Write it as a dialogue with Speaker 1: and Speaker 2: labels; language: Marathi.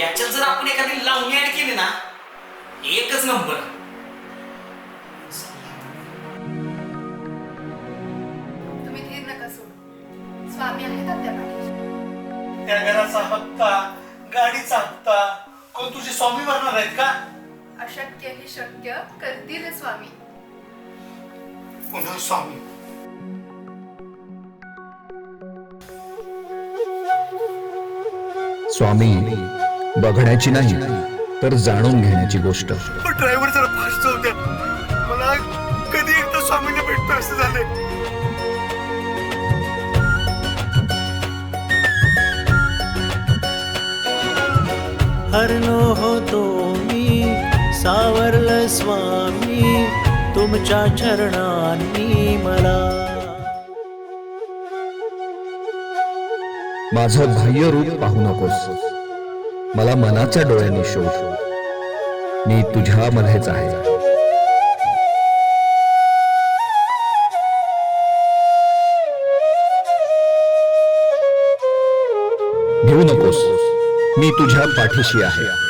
Speaker 1: याच्यात जर आपण एखादी लावणी ऍड केली ना एकच नंबर.
Speaker 2: तुम्ही धीर नका सोडू. स्वामी आहेत आपल्या पाठीशी
Speaker 3: त्या घराचा हप्ता गाडीचा हप्ता कोण तुझे स्वामी भरणार आहेत का?
Speaker 2: अशक्य हे शक्य करतील स्वामी.
Speaker 3: पुन्हा स्वामी.
Speaker 4: स्वामी बघण्याची नाही तर जाणून घेण्याची गोष्ट.
Speaker 3: ड्रायव्हर जरा फास्ट जाऊ द्या. मला कधी एकदा स्वामीने भेटतो असं झालंय.
Speaker 5: हरलो होतो मी सावरलं स्वामी तुमच्या चरणांनी मला.
Speaker 4: माझं बाह्य रूप पाहू नकोस. मला मनाच्या डोळ्यांनी शोध. मी तुझ्यामध्येच आहे. घेऊ नकोस. मी तुझ्या पाठीशी आहे.